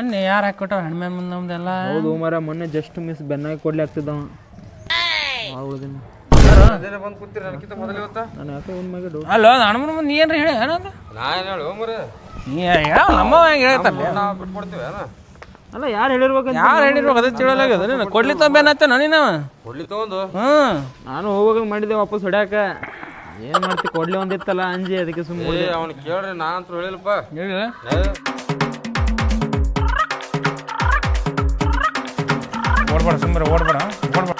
ಮೊನ್ನೆ ಯಾರು ಹಾಕೊಟ್ಟ ಹೆಣ್ಮೆ ಮುಂದೆ ನಮ್ದೆಲ್ಲ ಹೌದು ಮರ ಮೊನ್ನೆ ಜಸ್ಟ್ ಮಿಸ್ ಬೆನ್ನಾಗಿ ಕೊಡ್ಲಿ ಆಗ್ತಿದ್ದವ ಹೌದಿನ ಬಂದು ಕೂತಿರ ನನಗಿಂತ ಮೊದಲೇ ಇವತ್ತ ನಾನು ಯಾಕೆ ಒಂದು ಮ್ಯಾಗೆ ಡೌಟ್ ಅಲ್ಲೋ ಹನುಮನ ಮುಂದೆ ಏನ್ರಿ ಹೇಳಿ ಏನಂದ ನಾ ಏನು ಹೇಳು ಮರ ನೀ ಹೇಳ ನಮ್ಮ ಹೆಂಗೆ ಹೇಳ್ತಾರಲ್ಲ ನಾವು ಬಿಟ್ಕೊಡ್ತೀವಿ ಏನ? ಅಲ್ಲ ಯಾರು ಹೇಳಿರ್ಬೇಕು ಯಾರು ಹೇಳಿರ್ಬೇಕು ಅದೇ ಕೊಡ್ಲಿ ನೀನು ಕೊಡ್ಲಿ ನಾನು ನನೀನವ ಕೊಡ್ಲಿ ತಗೊಂಡು. ಹ್ಞೂ. ನಾನು ಹೋಗುವಾಗ ಮಾಡಿದ್ದೆ ವಾಪಸ್ ಹೊಡ್ಯಾಕ. ಏನು ಮಾಡ್ತಿ ಕೊಡ್ಲಿ ಒಂದಿತ್ತಲ್ಲ ಅಂಜಿ ಅದಕ್ಕೆ ಸುಮ್ಮನೆ ಅವ್ನು ಕೇಳ್ರಿ ನಾನು ಅಂತೂ ಹೇಳಿಲ್ಲಪ್ಪ ಹೇಳಿಲ್ಲ ಓಡ್ಬೇಡ ಸುಮ್ಮನೆ ಓಡ್ಬೇಡ ಓಡ್ಬೇಡ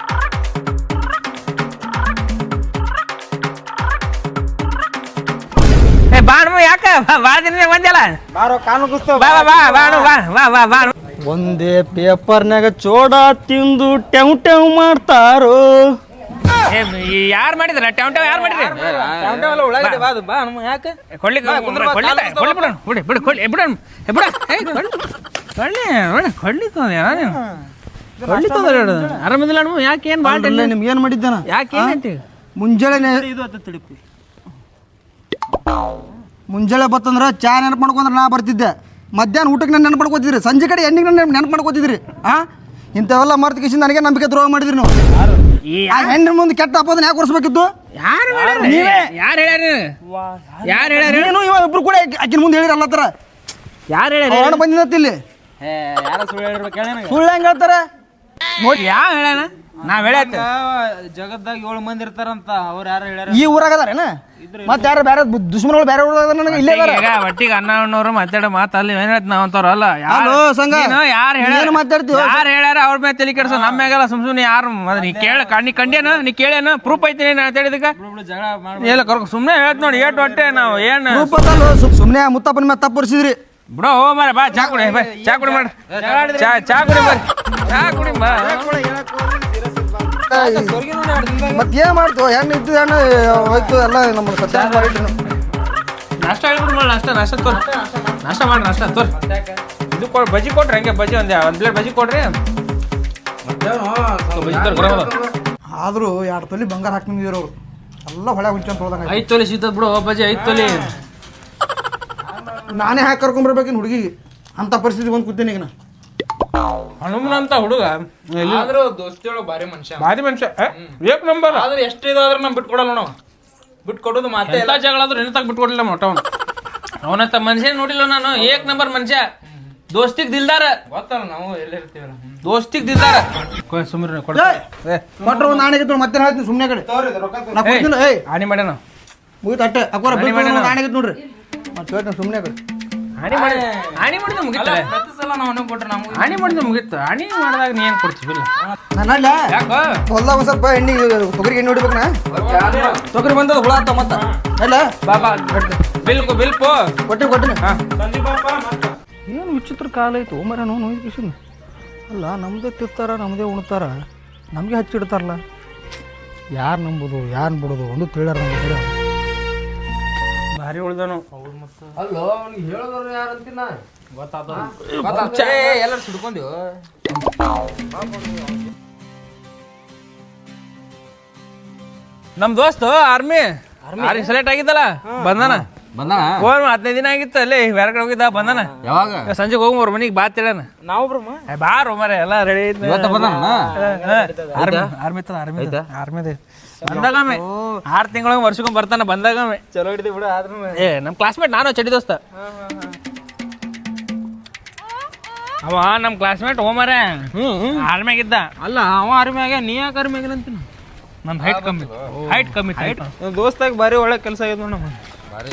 ಏ ಬಾಣು ಯಾಕ ಭಾಳ ದಿನ ಬಂದಿಲ್ಲ ಬಾರೋ ಕಾನು ಕುಸ್ತ ಬಾ ಬಾ ಬಾಣು ಬಾ ಬಾ ಬಾ ಬಾಣು ಒಂದೇ ಪೇಪರ್ನಾಗ ಚೋಡ ತಿಂದು ಟೆವ್ ಟೆವ್ ಮಾಡ್ತಾರೋ ಏ ಯಾರು ಮಾಡಿದ್ರ ಟೆವ್ ಟೆವ್ ಯಾರು ಮಾಡಿದ್ರಿ ಉಳ್ಳಾಗಡ್ಡಿ ಬಾದು ಬಾ ನಮ್ಮ ಯಾಕೆ ಕೊಳ್ಳಿ ಕೊಳ್ಳಿ ಕೊಳ್ಳಿ ಬಿಡೋಣ ಬಿಡಿ ಬಿಡು ಕೊಳ್ಳಿ ಬಿಡೋಣ ಏ ಬಿಡ ಏ ಕೊಳ್ಳಿ ಕೊಳ್ಳಿ ಬಿಡ ಕೊಳ್ಳಿ ತಂದೆ ನೀನು ಕೊಳ್ಳಿ ಅಣ್ಣ ಯಾಕೆ ಏನು ಭಾಳ ನಿಮ್ಗೆ ಏನ್ ಮಾಡಿದ್ದಾನ? ಯಾಕೆ ಏನೈತಿ ಮುಂಜಾನೆ ಇದು ತಡಿಪಿ ಮುಂಜಾನೆ ಬತ್ತಂದ್ರ ಚಾ ನೆನಪು ಮಾಡ್ಕೊಂಡ್ರೆ ನಾ ಬರ್ತಿದ್ದೆ. ಮಧ್ಯಾಹ್ನ ಊಟಕ್ಕೆ ನಾನು ನೆನಪು ಮಾಡ್ಕೋತಿದ್ರಿ ಸಂಜೆ ಕಡೆ ಎಣ್ಣಿಗೆ ನಾನು ನೆನಪು ಮಾಡ್ಕೋತಿದ್ರಿ ಆ? ಇಂಥವೆಲ್ಲ ಮರ್ತ ಕಿಶನ್ ನನಗೆ ನಂಬಿಕೆ ದ್ರೋಹ ಮಾಡಿದ್ರಿ ನೀವು. ಈ ಆ ಹೆಣ್ಣಿನ ಮುಂದೆ ಕೆಟ್ಟ ಅಪ್ಪದನ್ನ ಯಾಕೆ ಕೊಡಿಸ್ಬೇಕಿತ್ತು ಯಾರು ನೀವೇ. ಯಾರು ಹೇಳ್ಯಾರ? ಯಾರು ಹೇಳ್ಯಾರ? ನೀನು ಇವ ಇಬ್ರು ಕೂಡ ಅಕ್ಕಿನ ಮುಂದೆ ಹೇಳಿರಲ್ಲ ಹತ್ರ ಯಾರು ಹೇಳ್ಯಾರ? ಅವನ ಬಂದಿದ್ದತ್ ಇಲ್ಲಿ. ಯಾರ ಸುಳ್ಳು ಹೇಳಿರ್ಬೇಕು ಹೇಳಿ ಸುಳ್ಳು ಹೆಂಗ್ ಹೇಳ್ತಾರೆ? ನೋಡಿ. ಯಾವ ಹೇಳ್ಯಾನ ನಾವ್ ಹೇಳ ಜಗತ್ದಾಗ ಏಳು ಮಂದಿ ಇರ್ತಾರಂತ ಅವ್ರ ಯಾರು ಹೇಳ್ಯಾರ? ಈ ಊರಾಗ ಅದಾರೇನ ಮತ್ತೆ ಯಾರು ಬೇರೆ ದುಶ್ಮನಗಳು ಬೇರೆ ಊರಾಗ ನನಗೆ? ಇಲ್ಲೇ ಅದಾರ. ಈಗ ಒಟ್ಟಿಗೆ ಅಣ್ಣ ಅಣ್ಣವ್ರು ಮಾತಾಡೋ ಮಾತು ಅಲ್ಲಿ ಏನ್ ಹೇಳ್ತ ನಾವ್ ಅಂತಾರ ಅಲ್ಲ ಹಲೋ, ಸಂಘ. ಯಾರು ಹೇಳ್ಯಾರ? ಮಾತಾಡ್ತೀವಿ? ಯಾರು ಹೇಳ್ಯಾರ ಅವ್ರ ಮೇಲೆ ತಲೆ ಕೆಡ್ಸ? ನಮ್ಮ ಮ್ಯಾಗಲ್ಲ ಸುಮ್ ಸುಮ್ನೆ ಯಾರು ನೀ ಕೇಳ ನೀ ಕಂಡೇನ ನೀ ಕೇಳೇನ ಪ್ರೂಫ್ ಐತಿ ನೀನು ಅಂತ ಹೇಳಿದಕ್ಕ ಜಗಳ ಮಾಡಿ ಇಲ್ಲ ಕರ್ಕೊ ಸುಮ್ನೆ ಹೇಳ್ತ ನೋಡಿ ಏಟ್ ಹೊಟ್ಟೆ ನಾವು ಏನ್ ಸುಮ್ನೆ ಮುತ್ತಪ್ಪನ ಮೇಲೆ ತಪ್ಪರ್ಸಿದ್ರಿ. ಬಿಡೋ ಹೋ ಮಾರ ಬಾ ಚಾ ಕುಡಿ ಬಾ ಚಾ ಕುಡಿ ಮಾಡ. ಚಾ ಚಾ ಕುಡಿ. ಬಾ ಚಾ ಕುಡಿ ಮಾ ಮತ್ತೆ ಏನ್ ಮಾಡ್ತು? ಹೆಣ್ಣು ಇದ್ದು ಹೆಣ್ಣು ಹೋಯ್ತು ಎಲ್ಲ ನಮ್ಮ ಸತ್ಯ. ನಾಷ್ಟ ಹೇಳ್ಬಿಡು ಮಾಡಿ ನಾಷ್ಟ ನಾಷ್ಟ ತೋರ್. ನಾಷ್ಟ ಮಾಡಿ ನಾಷ್ಟ ತೋರ್. ಇದು ಕೊಡ್ ಬಜ್ಜಿ ಕೊಡ್ರಿ ಹಂಗೆ? ಬಜಿ ಒಂದೇ ಒಂದ್ ಪ್ಲೇಟ್ ಬಜಿ ಕೊಡ್ರಿ. ಆದ್ರೂ ಎರಡು ತೊಲಿ ಬಂಗಾರ ಹಾಕಿ ಅವರು ಎಲ್ಲ ಹೊಳೆ ಹುಂಚಂತ ಹೋದಂಗ ಐದು ತೊಲಿ ಸಿಗ್ತದ ಬಿಡು ಬಜ್ಜಿ ಐದು ತೊಲಿ. ನಾನೇ ಹಾಕಿ ಕರ್ಕೊಂಡ್ಬರ್ಬೇಕಿನ್ ಹುಡುಗಿಗೆ ಅಂತ ಪರಿಸ್ಥಿತಿ ಬಂದು ಕೂತೀನಿ ಈಗ ನಾ ಹನುಮನಂತ ಹುಡುಗ. ಆದ್ರೂ ದೋಸ್ತಿಯೊಳಗೆ ಭಾರಿ ಮನುಷ್ಯ. ಭಾರಿ ಮನುಷ್ಯ. ಏಕ್ ನಂಬರ್. ಆದ್ರೆ ಎಷ್ಟು ಇದಾದ್ರೂ ನಮ್ ಬಿಟ್ಕೊಡಲ್ಲ ನಾವು ಬಿಟ್ಕೊಡೋದು ಮತ್ತೆ ಎಲ್ಲ ಜಗಳ ಆದ್ರೂ ನಿನ್ನ ಬಿಟ್ಕೊಡಲಿಲ್ಲ ಮೊಟ್ಟ ಅವನು. ಅವನಂತ ಮನುಷ್ಯ ನೋಡಿಲ್ಲ ನಾನು. ಏಕ್ ನಂಬರ್ ಮನುಷ್ಯ. ದೋಸ್ತಿಗ್ ದಿಲ್ದಾರ. ಗೊತ್ತಲ್ಲ ನಾವು ಎಲ್ಲಿರ್ತೀವಲ್ಲ. ದೋಸ್ತಿಗ್ ದಿಲ್ದಾರ. ಸುಮ್ರಿ ಕೊಡ ಕೊಟ್ರು ಒಂದು ನಾಣೆ ಗಿತ್ತು ಮತ್ತೆ ಹೇಳ್ತೀನಿ ಸುಮ್ಮನೆ ಕಡೆ. ನಾ ಕೊಡ್ತೀನಿ ಏಯ್ ಹಾನಿ ಮಾಡ್ಯಾನ. ಮುಗಿತು ಅಟ್ಟೆ ಅಕ್ಕೋರ ನಾನೇ ನೋಡ್ರಿ. ಮತ್ತೆ ಹೇಳ್ತೀನಿ ಸುಮ್ಮನೆ ಕಡೆ ಹಾನಿ ಮಾಡಿ ಹಾನಿ ಮಾಡಿದ ಮುಗಿತ ಪ್ರತಿ ಸಲ ನಾವು ಅವನಿಗೆ ಕೊಟ್ರೆ ನಮ್ಗೆ ಹಾನಿ ಮಾಡಿದ ಮುಗಿತ್ತು ಹಾನಿ ಮಾಡಿದಾಗ ನೀ ಏನು ಕೊಡ್ತೀವಿ ಇಲ್ಲ ನಾನು ಅಲ್ಲ ಯಾಕ? ಹೊಲ್ದಾಗ ಒಂದು ಸ್ವಲ್ಪ ಎಣ್ಣೆ ತೊಗರಿಗೆ ಎಣ್ಣೆ ಹೊಡಿಬೇಕು ನಾ? ತೊಗರಿ ಬಂದದ ಹುಳ ಆತ ಮತ್ತ? ಅಲ್ಲ ಬಾಬಾ ಬಿಲ್ ಕೊ ಬಿಲ್ ಪೋ. ಕೊಟ್ಟಿನಿ ಕೊಟ್ಟಿನಿ ಹಾ. ಏನು ವಿಚಿತ್ರ ಕಾಲ ಐತು ಮರ ನೋವು ನೋಯ್ ಕಿಶನ್ ಅಲ್ಲ ನಮ್ಮದೇ ತಿರ್ತಾರ ನಮ್ಮದೇ ಉಣ್ತಾರ. ನಮಗೆ ಹಚ್ಚಿಡ್ತಾರಲ್ಲ. ಯಾರು ನಂಬೋದು ಯಾರು ಬಿಡೋದು? ಒಂದು ತಿಳಿಯಾರ ನಮಗೆ ಭಾರಿ ಉಳ್ದನು. ಅಲ್ಲೋ ಅವ್ನಿಗೆ ಹೇಳಿದವ್ರು ಯಾರು ಅಂತಿನ ಎಲ್ಲರೂ ಸಿಡ್ಕೊಂಡೀವಿ ನಮ್ ದೋಸ್ತ ಆರ್ಮಿ. ಆರ್ಮಿ? ಸೆಲೆಕ್ಟ್ ಆಗಿದ್ದಲ್ಲ? ಬಂದಾನ? ಬಂದಾನ? ಫೋನ್ ಹದಿನೈದು ದಿನ ಆಗಿತ್ತು ಅಲ್ಲಿ ಬೇರೆ ಕಡೆ ಹೋಗಿದ್ದ ಬಂದಾನ? ಯಾವಾಗ? ಸಂಜೆಗೆ ಹೋಗಿ ಅವ್ರ ಮನಿಗೆ ಬಾ ತಿಳನ ಬ್ರಮ ಬಾರೋ ಮರ ಎಲ್ಲ ರೆಡಿ ಇವತ್ತ ಬಂದಾನ? ಆರ್ಮಿ ಆರ್ಮಿ ಆರ್ಮಿ ಆರ್ಮಿ ಬಂದಾಗಮ್ಮೆ ಆರು ತಿಂಗಳ ವರ್ಷಕ್ಕೊಮ್ಮೆ ಬರ್ತಾನೆ ಬಂದಾಗಮ್ಮೆ ಚಲೋ ಹಿಡಿದಿ ಬಿಡು ಆದ್ರೂ ಏ ನಮ್ಮ ಕ್ಲಾಸ್ಮೇಟ್ ನಾನು ಚಡಿ ದೋಸ್ತ. ಅವ ನಮ್ಮ ಕ್ಲಾಸ್ಮೇಟ್ ಓಮರ. ಆರ್ಮ್ಯಾಗಿದ್ದ. ಅಲ್ಲ ಅವ ಆರ್ಮ್ಯಾಗ ನೀ ಯಾಕೆ ಆರ್ಮ್ಯಾಗಿಲ್ಲ ಅಂತ ಅಂತೀನಿ ನನ್ನ ಹೈಟ್ ಕಮ್ಮಿ. ಹೈಟ್ ಕಮ್ಮಿ ಹೈಟ್ ದೋಸ್ತಾಗ ಭಾರಿ ಒಳ್ಳೆ ಕೆಲಸ ಆಗ್ಯದ ಬಾರಿ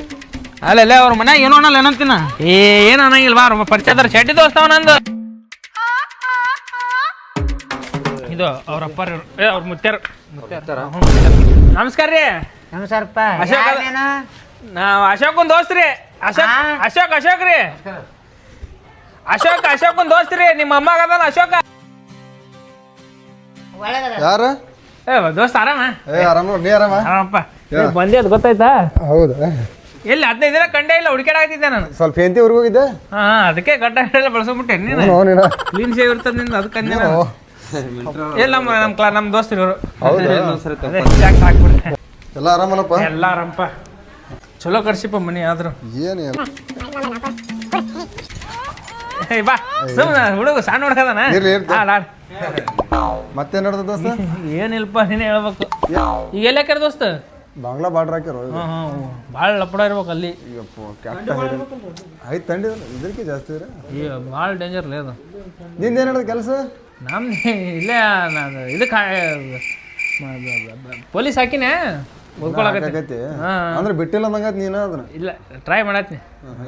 ಅಲ್ಲ ಅವ್ರ ಮನ್ಯಾಗ ಏನೋ ಅನ್ನಲ್ಲ ಏನಂತೀನ? ಏ ಏನು ಅನ್ನಂಗಿಲ್ಲ ಬಾ ಪರಿಚಯದಾರ ಚಡ್ಡಿ ದೋಸ್ತ ಅವ ನಂದು. ಇದು ಅವ್ರ ಅಪ್ಪಾರ ಏ ಅವ್ರ ಮುತ್ಯಾರ ನಮಸ್ಕಾರ ರೀ. ನಮಸ್ಕಾರಪ್ಪ. ಅಶೋಕ್ ಅದ- ನಾವ್? ಅಶೋಕನ್ ದೋಸ್ತ್ ರೀ. ಅಶೋಕ್ ಅಶೋಕ್ ಅಶೋಕ್ ರೀ. ಅಶೋಕ್ ಅಶೋಕ್ ದೋಸ್ತ್ ರೀ. ನಿಮ್ಮ ಅಮ್ಮ ಅದಾನ ಅಶೋಕ. ಯಾರ? ಏ ದೋಸ್ತ ಆರಾಮ? ಏ ಆರಾಮ ನೀ ಆರಾಮ? ಆರಾಮಪ್ಪ. ಬಂದೆ ಅದು ಗೊತ್ತಾಯ್ತಾ? ಹೌದಾ. ಎಲ್ಲಿ ಹದಿನೈದು ದಿನ ಕಂಡೇ ಇಲ್ಲ ಹುಡುಕಾಡಾಗ್ತಿದ್ದೆ ನಾನು. ಸ್ವಲ್ಪ ಹೆಂತಿ ಊರಿಗೆ ಹೋಗಿದ್ದೆ? ಹಾ ಅದಕ್ಕೆ ಗಡ್ಡ ಎಲ್ಲ ಬಳಸ್ಬಿಟ್ಟೆ ನೀನು. ಹ್ಞೂ ನೀನು. ಕ್ಲೀನ್ ಶೇವ್ ಇರ್ತದ ನಿಂದ ಅದಕ್ಕೆ ಅಂದೆ ನಾನು ಇಲ್ಲ ನಮ್ಮ ನಮ್ಮ ಕ್ಲಾ ನಮ್ಮ ದೋಸ್ತರು ಇವರು. ಹೌದು? ಸಾಕು ಸಾಕ್ಬಿಟ್ಟೆ ಎಲ್ಲ ಆರಾಮನಪ್ಪ? ಎಲ್ಲ ಆರಾಮಪ್ಪ. ಚಲೋ ಕರ್ಸಿಪ್ಪ ಮನಿ ಆದ್ರು. ಏನು ಹೇ ಬಾ. ಸುಮ್ಮನೆ ಹುಡುಗ ಸಣ್ಣ ಹುಡುಗದಾನ ಇರ್ಲಿ, ಇರ್ಲಿ. ಹಾಂ ಆಡ್. ಮತ್ತೆ ನಡೆದ ದೋಸ್ತ? ಏನಿಲ್ಲಪ್ಪ ನೀನೇ ಹೇಳ್ಬೇಕು. ಈಗ ಎಲ್ಲ ಕರೆ ದೋಸ್ತ? ಬಾಂಗ್ಲಾ ಬಾರ್ಡರ್ ಹಾಕಿರೋ ಹ್ಞೂ ಹಾಂ ಭಾಳ ಲಪಡ ಇರ್ಬೇಕು ಅಲ್ಲಿ. ಆಯ್ತು ಐದು ತಂಡಿ ಇದಕ್ಕೆ ಜಾಸ್ತಿ ಇರ ಭಾಳ ಡೇಂಜರ್ ಲೇ ಅದು. ನಿಂದ ಏನ್ ಕೆಲಸ? ನಮ್ದು ಇಲ್ಲೇ ನಾನು ಇದಕ್ಕೆ ಪೊಲೀಸ್ ಹಾಕಿನೇ? ಓದ್ಕೊಳಕತ್ತಿ ಹಾಂ. ಅಂದ್ರೆ ಬಿಟ್ಟಿಲ್ಲ ಅಂದಂಗತ್ ನೀನು ಅದನ್ನ? ಇಲ್ಲ ಟ್ರೈ ಮಾಡತ್ನಿ.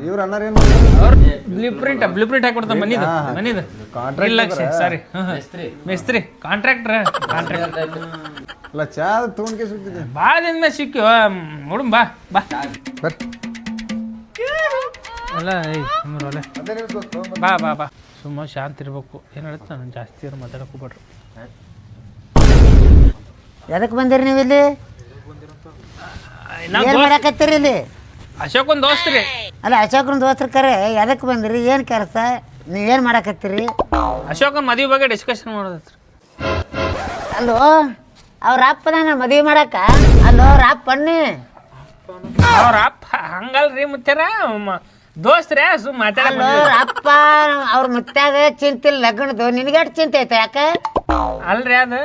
ಇವ್ರು ಅಣ್ಣಾರ ಏನು ಅವ್ರ ಬ್ಲೂ ಪ್ರಿಂಟ್ ಬ್ಲೂ ಪ್ರಿಂಟ್ ಹಾಕೊಡ್ತಾನೆ ಮನಿದು. ಮನಿದು ಕಾಂಟ್ರಾಕ್ಟ್ ಇಲ್ಲ ಲಕ್ಷ ಸಾರಿ ಮೇಸ್ತ್ರಿ. ಕಾಂಟ್ರಾಕ್ಟ್ರ ಕಾಂಟ್ರಾಕ್ಟ್ ಅಲ್ಲ ಚಾ ತೊಗೊಂಡ್ಕೆ ಸಿಗ್ತಿದ್ದೆ ಭಾಳ ದಿನ ಸಿಕ್ಕಿ ನೋಡು ಬಾ ಬಾ. ಬರ್ ಅಲ್ಲ ಏಯ್ ಬಾ ಬಾ ಬಾ. ಸುಮ್ಮ ಶಾಂತ ಇರ್ಬೇಕು. ಏನು ಹೇಳುತ್ತೆ ನಾನು ಜಾಸ್ತಿ ಅವ್ರು ಮಾತಾಡಕ್ಕೆ ಹೋಗ್ಬೇಡ್ರಿ ಎದಕ್ಕೆ ಬಂದಿರಿ ನೀವು ಇಲ್ಲಿ? ನಾವು ಏನ್ ಮಾಡಕತ್ತೀರಿ ಇಲ್ಲಿ? ಅಶೋಕ್ ಒಂದು ದೋಸ್ತ್ ರೀ. ಅಲ್ಲ ಅಶೋಕನ ದೋಸ್ತರ ಕರೆ. ಎದಕ್ಕೆ ಬಂದಿರಿ? ಏನು ಕೆಲಸ? ನೀವೇನು ಮಾಡಕತ್ತೀರಿ? ಅಶೋಕನ ಮದುವೆ ಬಗ್ಗೆ ಡಿಸ್ಕಷನ್ ಮಾಡೋದತ್ರಿ. ಅಲ್ಲೋ ಅವ್ರ ಅಪ್ಪನ ಮದುವೆ ಮಾಡಕ್ಕ ಅಲ್ಲೋ ಅವ್ರ ಅಪ್ಪ ಅಣ್ಣಿ ಅವ್ರ ಅಪ್ಪ ಹಂಗಲ್ರಿ ಮುತ್ತಾರ ದೋಸ್ತ್ರೇ ಸುಮ್ ಮಾತಾಡ ಅಲ್ಲೋ ಅಪ್ಪ ಅವ್ರ ಮುತ್ಯಾಗ ಚಿಂತಿಲ್ಲ ಲಗ್ನದ್ದು ಎಷ್ಟು ಚಿಂತೆ ಐತೆ ಯಾಕ? ಅಲ್ರಿ ಅದು.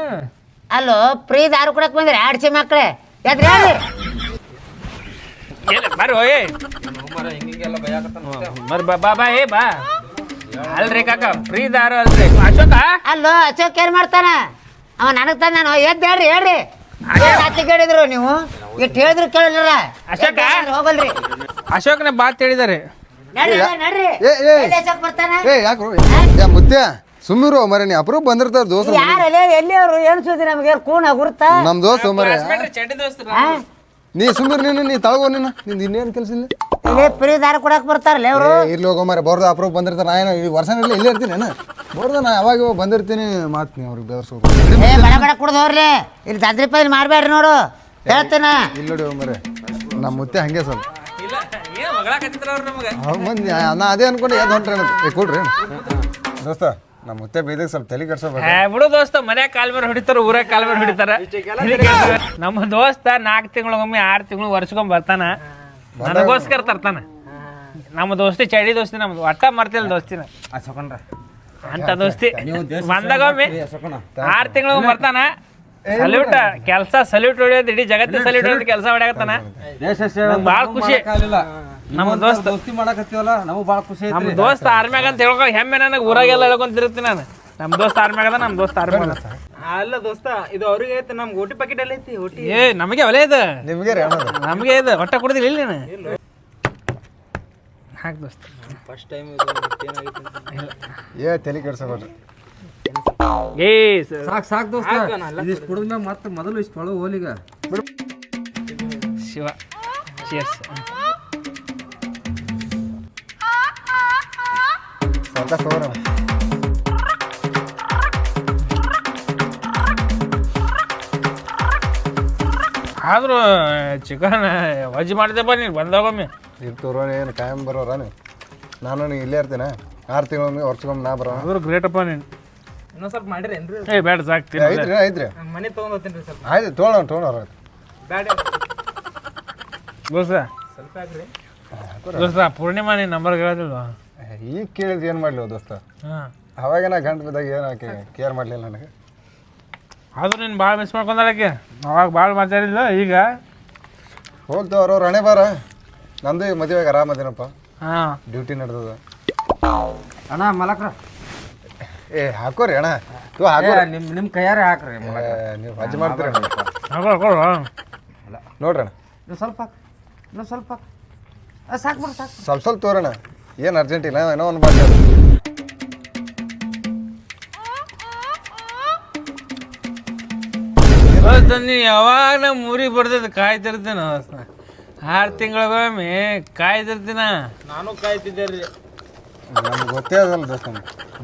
ಅಲ್ಲೋ ಪ್ರೀ ದಾರು ಕೊಡಕ್ ಬಂದ್ರಿ? ಆಡ್ಸಿ ಮಕ್ಳೆ. ಎದ್ರಿ ಬರ್ರಿ ಓಯ್ ಬಾ ಬಾ ಬಾ ಏ ಬಾ. ಅಲ್ರಿ ಕಾಕ ಫ್ರೀ ದಾರು ಅಲ್ರಿ? ಅಶೋಕ? ಅಲ್ಲೋ ಅಶೋಕ್ ಏನ್ ಮಾಡ್ತಾನ? ಅವ ನನಗ್ ತಂದ ನಾನು ಎದ್ದು ಹೇಳ್ರಿ. ಹೇಳ್ರಿ ಅತಿ ಕೇಳಿದ್ರು ನೀವು? ಇಟ್ಟು ಹೇಳಿದ್ರು ಕೇಳಿಲ್ಲ ಅಶೋಕ? ಹೋಗಲ್ರಿ. ಅಶೋಕ್ನ ಬಾತ್ ಹೇಳಿದಾರೆ. ಏ, ಏ. ಎಲ್ಲಿ ಬರ್ತಾನ? ಏ ಯಾಕ್ರು ಯಾ ಮುತ್ಯ ಸುಮ್ಮಿರು ಮರೆ ನೀ. ಅಪ್ರೂಪ್ ಬಂದಿರ್ತಾರ ದೋಸ್ತ ಯಾರಲ್ಲೇ ಎಲ್ಲಿ ಅವರು? ಏನು ಸುದ್ದಿ ನಮಗೆ? ಕೂಣ ಗುರುತ? ನಮ್ ದೋಸ್ತ ಮರೆ ಚಡ್ಡಿ ದೋಸ್ತರ. ನೀ ಸುಮ್ಮಿರು ನೀನು ನೀ ತಳಗೋ ನೀನು. ನಿಂದ ಇನ್ನೇನು ಕೆಲಸ ಇಲ್ಲ? ಇಲ್ಲಿ ಪ್ರೀ ದಾರ ಕೊಡಕ್ ಬರ್ತಾರಲ್ಲ ಅವರು ಏ, ಇರ್ಲಿ ಹೋಗೋ ಮರೆ ಬರ್ದು ಅಪ್ರೂಪ್ ಬಂದಿರ್ತಾರ. ನಾ ಏನೋ ಈ ವರ್ಷ ಇಲ್ಲೇ ಇರ್ತೀನಿ ನಾನು ಬರ್ದು ನಾ ಯಾವಾಗ ಇವಾಗ ಬಂದಿರ್ತೀನಿ. ಮಾತ್ ನೀ ಅವ್ರಿಗೆ ಬೆದರ್ಸೋದು ಏ ಬಡ ಬಡ ಕುಡ್ದವ್ರಿ ಇಲ್ಲಿ ದಾದ್ರಿ ಪೈಲ್ ಮಾಡಬೇಡ್ರಿ ನೋಡು. ಹೇಳ್ತೇನೆ. ಇಲ್ಲ ನೋಡಿ ಮರೆ ನಮ್ಮ ಮುತ್ತೆ ಹಂಗೆ ಸ್ವಲ್ಪ. ಇಲ್ಲ ಏನು ಮಗಳಾಕತ್ತಿದ್ರ ಅವ್ರು ನಮಗೆ? ಅವ್ರ್ ಮಂದಿ ನಾ ಅದೇ ಅನ್ಕೊಂಡು ಯಾವ್ದು ಹೊಂಟ್ರೆ ಏ ಕೊಡ್ರಿ ದೋಸ್ತ ನಮ್ಮ ಮುತ್ತೆ ಬೀದಿಗೆ ಸ್ವಲ್ಪ ತಲೆ ಕೆಡ್ಸೋಬೇಕು ಏ ಬಿಡು ದೋಸ್ತ ಮನ್ಯಾಗ ಕಾಲ್ ಮೇಲೆ ಹೊಡಿತಾರ ಊರಾಗ ಕಾಲ್ ಮೇಲೆ ಹೊಡಿತಾರ. ನಮ್ಮ ದೋಸ್ತ ನಾಲ್ಕು ತಿಂಗಳಿಗೊಮ್ಮೆ ಆರು ತಿಂಗಳು ವರ್ಷಕ್ಕೊಮ್ಮೆ ಬರ್ತಾನ. ನನಗೋಸ್ಕರ ತರ್ತಾನ. ನಮ್ಮ ದೋಸ್ತಿ ಚಳಿ ದೋಸ್ತಿ ನಮ್ದು ಒಟ್ಟ ಮರ್ತಿಲ್ಲ ದೋಸ್ತಿನ. ಅಂತ ದೋಸ್ತಿ. ಬಂದಾಗೊಮ್ಮೆ ಆರು ತಿಂಗಳಿಗೊಮ್ಮೆ ಬರ್ತಾನ. ಸಲ್ಯೂಟ್ ಕೆಲಸ ಸಲ್ಯೂಟ್ ಹೊಡಿಯೋದು ಇಡೀ ಜಗತ್ತಿನ ಸಲ್ಯೂಟ್ ಹೊಡಿಯೋದು ಕೆಲಸ ಹೊಡ್ಯಾಕತ್ತಾನ ನಂಗ್ ಭಾಳ ಖುಷಿ. ನಮ್ಮ ದೋಸ್ತ ದೋಸ್ತಿ ಮಾಡಕತ್ತೀವಲ್ಲ ನಮಗ್ ಭಾಳ ಖುಷಿ ನಮ್ಮ ದೋಸ್ತ ಆರ್ಮ್ಯಾಗ ಅಂತ ಹೇಳ್ಕೊ ಹೆಮ್ಮೆ ನನಗೆ ಊರಾಗೆಲ್ಲ ಹೇಳ್ಕೊಂತಿರ್ತೀನಿ ನಾನು. ನಮ್ಮ ದೋಸ್ತ ಆರ್ಮ್ಯಾಗ ಅದ ನಮ್ಮ ದೋಸ್ತ ಆರ್ಮ್ಯಾಗ ಅದ. ಅಲ್ಲ ದೋಸ್ತ ಇದು ಅವ್ರಿಗೆ ಐತೆ ನಮ್ಗೆ ಓಟಿ ಪ್ಯಾಕೆಟ್ ಅಲ್ಲಿ ಐತಿ ಓಟಿ ಏ ನಮಗೆ ಒಲೆ ಇದು. ನಿಮ್ಗೆ ರೀ ನಮಗೆ ಇದು ಹೊಟ್ಟೆ ಕುಡಿದಿಲ್ಲ ಇಲ್ಲಿ ನೀನು. ಹಾಕ್ ದೋಸ್ತ. ಫಸ್ಟ್ ಟೈಮ್ ಏ ತಲೆ ಕೆಡ್ಸೋಬೇಡ್ರಿ. ಏ ಸಾಕ್ ಸಾಕ್ ದೋಸ್ತ. ಇದಿಷ್ಟು ಕುಡಿದ್ಮೇಲೆ ಮತ್ತೆ ಮೊದಲು ಇಷ್ಟು ಒಳಗೆ ಹೋಲಿಗ ಶಿವ. ಚಿಯರ್ಸ್ ಆದ್ರೂ ಚಿಕನ್ ವಜಿ ಮಾಡಿದೆಪ್ಪ ನೀನು ಬಂದಾಗೊಮ್ಮೆ. ಈಗ ತೋರೋಣ ಏನು ಕಾಯಂ ಬರೋರ ನಾನು ನೀವು ಇಲ್ಲೇ ಇರ್ತೀನಿ? ಆರು ತಿಂಗಳೊಮ್ಮೆ ವರ್ಷಕ್ಕೊಮ್ಮೆ ನಾ ಬರೋ ಆದ್ರೂ ಗ್ರೇಟಪ್ಪ ನೀನು. ಇನ್ನೊಂದ್ ಸ್ವಲ್ಪ ಮಾಡಿರೇನ್ರಿ ಏ ಬೇಡ ಸಾಕ್ತೀನಿ ಐತ್ರಿ ಐತ್ರಿ ಮನೆ ತಗೊಂಡ್ ಹೋಗ್ತೀನಿ ಸ್ವಲ್ಪ. ಆಯ್ತು ಸ್ವಲ್ಪ ಹಾಕ್ರಿ. ದೋಸ್ತ ಪೂರ್ಣಿಮಾ ನೀನು ನಂಬರ್ ಕೇಳೋದಿಲ್ವಾ ಈಗ ಕೇಳಿದ್ರೆ ಏನು ಮಾಡಲಿ ದೋಸ್ತ? ಹಾಂ. ಅವಾಗ ನಾ ಗಂಟು ಬಿದ್ದಾಗ ಏನು ಆಕೆ ಕೇರ್ ಮಾಡಲಿಲ್ಲ ನನಗೆ? ಆದ್ರೂ ನೀನು ಭಾಳ ಮಿಸ್ ಮಾಡ್ಕೊಂಡಾಳಕ್ಕೆ ಅವಾಗ ಭಾಳ ಮಾತಾಡಿಲ್ಲ ಈಗ? ಹೋಗ್ತು ಅವ್ರವ್ರ ಹಣೆ ಬಾರ. ನಂದು ಮದುವೆಗೆ ಆರಾಮದೇನಪ್ಪ ಹಾಂ. ಡ್ಯೂಟಿ ನಡೆದದ. ಅಣ್ಣ ಮಲಕ್ರ. ಏ ಹಾಕೋರಿ ಅಣ್ಣ. ತೂ ಹಾಕೋ ನಿಮ್ಮ ನಿಮ್ ಕೈಯಾರೆ ಹಾಕ್ರಿ ನೀವು ಹಜ್ಜ್ ಮಾಡ್ತೀರ ನೋಡ್ರಿ ಅಣ್ಣ. ಇನ್ನೂ ಸ್ವಲ್ಪ ಹಾಕ್. ಇನ್ನೂ ಸ್ವಲ್ಪ ಹಾಕ್. ಆ, ಸಾಕ್ ಬಿಡು ಸಾಕ್ ಸ್ವಲ್ಪ ಸ್ವಲ್ಪ ತೋರಣ ಏನು ಅರ್ಜೆಂಟ್ ಇಲ್ಲ ಏನೋ ಒಂದು ಬಾಟ್ಲಿ ದೋಸ್ತ ನೀ ಯಾವಾಗ ನಮ್ಮ ಊರಿಗೆ ಬರ್ತೈತೆ ಕಾಯ್ತಿರ್ತೀನ ಆರು ತಿಂಗಳಿಗೊಮ್ಮೆ ಕಾಯ್ತಿರ್ತೀನ. ನಾನು ಕಾಯ್ತಿದ್ದೆ ರೀ ನಮ್ಗೆ ಗೊತ್ತೇ ಅದಲ್ಲ ದೋಸ್ತ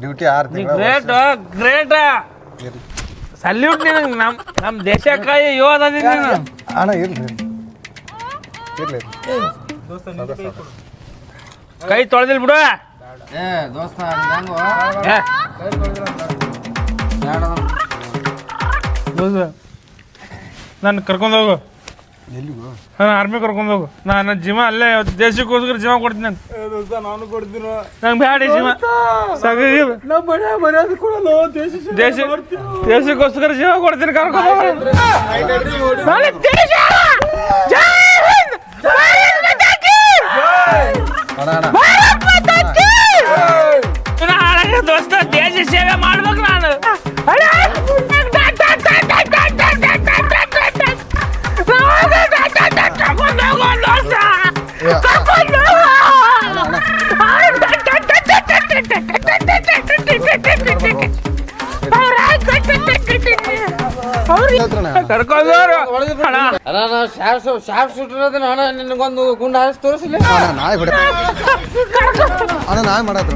ಡ್ಯೂಟಿ ಆರು ತಿಂಗಳು ಗ್ರೇಟ್ ಗ್ರೇಟ್. ಸಲ್ಯೂಟ್ ನಿನಗೆ ನಮ್ಮ ನಮ್ಮ ದೇಶಕ್ಕಾಗಿ ಯೋಧ ನೀನು? ಅಣ್ಣ ಇರ್ಲಿ. ಇರ್ಲಿ. ಕೈ ತೊಳೆದಿಲ್ ಬಿಡು. ಏ ದೋಸ್ತ ಹಂಗೋ ಏ, ಬೇಡ ದೋಸ್ತ ನನ್ನ ಕರ್ಕೊಂಡು ಹೋಗು. ಎಲ್ಲಿಗೂ? ನಾನು ಆರ್ಮಿ ಕರ್ಕೊಂಡು ಹೋಗು. ನಾನು ಜಿಮ ಅಲ್ಲೇ ದೇಶಕ್ಕೋಸ್ಕರ ಜಿಮ ಕೊಡ್ತೀನಿ ನಾನು ಕೊಡ್ತೀನಿ? ನಂಗೆ ಬ್ಯಾಡಿ ಜಿಮ. ಸಾಕಾಗಿದೆ ನಮ್ಮ ಮನೆ ಮರ್ಯಾದೆ ಕೊಡಲ್ಲ ದೇಶ ದೇಶಕ್ಕೋಸ್ಕರ ಜೀವ ಕೊಡ್ತೀನಿ ಕರ್ಕೊಂಡು ಹೋಗ್ರಿ. ನನಗ್ ದೇಶ! ಜೈ ಹಿಂದ್! ಭಾರತ್ ಮಾತಾ ಕೀ! ಅಣ್ಣ ಅಣ್ಣ ಭಾರತ್ ಮಾತಾ ಕೀ! ಇವ್ನ ದೋಸ್ತ ದೇಶ ಸೇವೆ ನಿನಗೊಂದು ಗುಂಡ ಹಾರಿಸಿ ತೋರಿಸಲಿ ಅಣ್ಣ ನಾಳೆ ಬಿಡ ಅಣ್ಣ ನಾಳೆ ಮಾಡತ್ರ